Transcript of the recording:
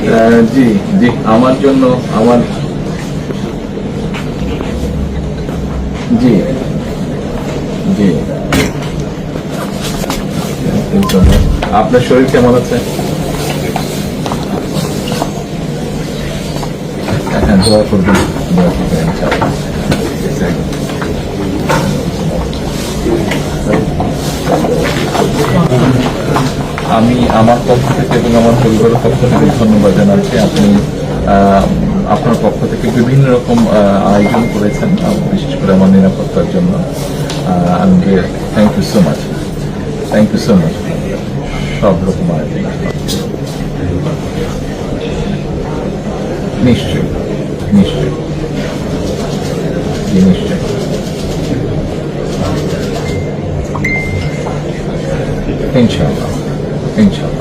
জি জি আমার জন্য আমার জি জি। আপনার শরীর কেমন আছে? হ্যাঁ আমি আমার পক্ষ থেকে এবং আমার পরিবারের পক্ষ থেকে ধন্যবাদ জানাচ্ছি। আপনি আপনার পক্ষ থেকে বিভিন্ন রকম আয়োজন করেছেন বিশেষ করে আমার নিরাপত্তার জন্য। আমি thank you so much thank you so much সব রকম আয়োজন। নিশ্চয়ই নিশ্চয়ই। নিশ্চয়ই। ইনশাআল্লাহ। ইনশাআল্লাহ